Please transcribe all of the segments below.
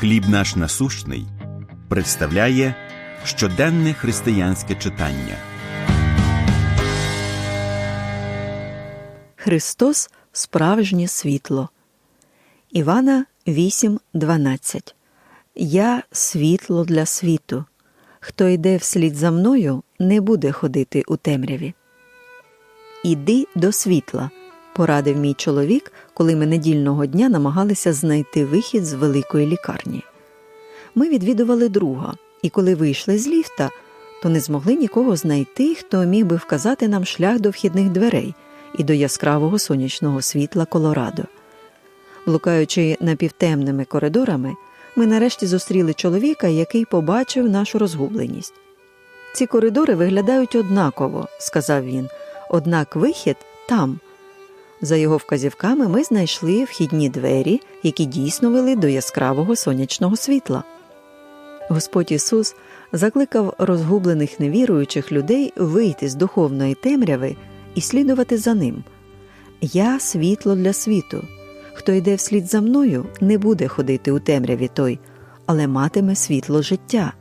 Хліб наш насущний представляє щоденне християнське читання. Христос справжнє світло. Івана 8.12 Я світло для світу. Хто йде вслід за мною, не буде ходити у темряві. Іди до світла, порадив мій чоловік, коли ми недільного дня намагалися знайти вихід з великої лікарні. Ми відвідували друга, і коли вийшли з ліфта, то не змогли нікого знайти, хто міг би вказати нам шлях до вхідних дверей і до яскравого сонячного світла Колорадо. Блукаючи напівтемними коридорами, ми нарешті зустріли чоловіка, який побачив нашу розгубленість. Ці коридори виглядають однаково, сказав він, однак вихід там. За його вказівками ми знайшли вхідні двері, які дійсно вели до яскравого сонячного світла. Господь Ісус закликав розгублених невіруючих людей вийти з духовної темряви і слідувати за ним. Я світло для світу. Хто йде вслід за мною, не буде ходити у темряві той, але матиме світло життя.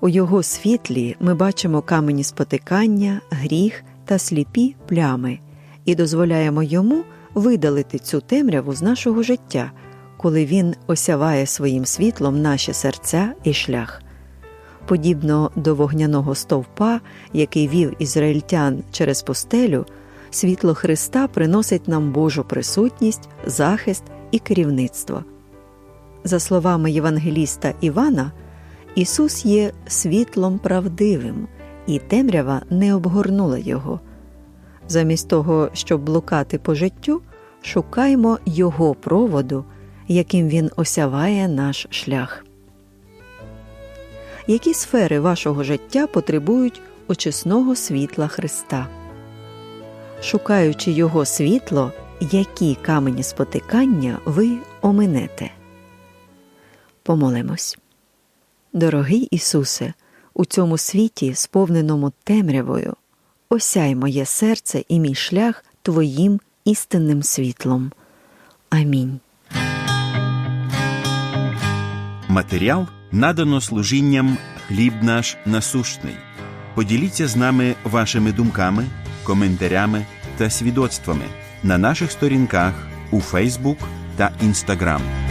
У його світлі ми бачимо камені спотикання, гріх та сліпі плями і дозволяємо йому видалити цю темряву з нашого життя, коли він осяває своїм світлом наші серця і шлях. Подібно до вогняного стовпа, який вів ізраїльтян через пустелю, світло Христа приносить нам Божу присутність, захист і керівництво. За словами Євангеліста Івана, Ісус є світлом правдивим, і темрява не обгорнула Його. Замість того, щоб блукати по життю, шукаймо Його проводу, яким Він осяває наш шлях. Які сфери вашого життя потребують очисного світла Христа? Шукаючи Його світло, які камені спотикання ви оминете? Помолимось. Дорогий Ісусе, у цьому світі, сповненому темрявою, осяй моє серце і мій шлях Твоїм істинним світлом. Амінь. Матеріал надано служінням Хліб наш насущний. Поділіться з нами вашими думками, коментарями та свідоцтвами на наших сторінках у Фейсбук та Інстаграм.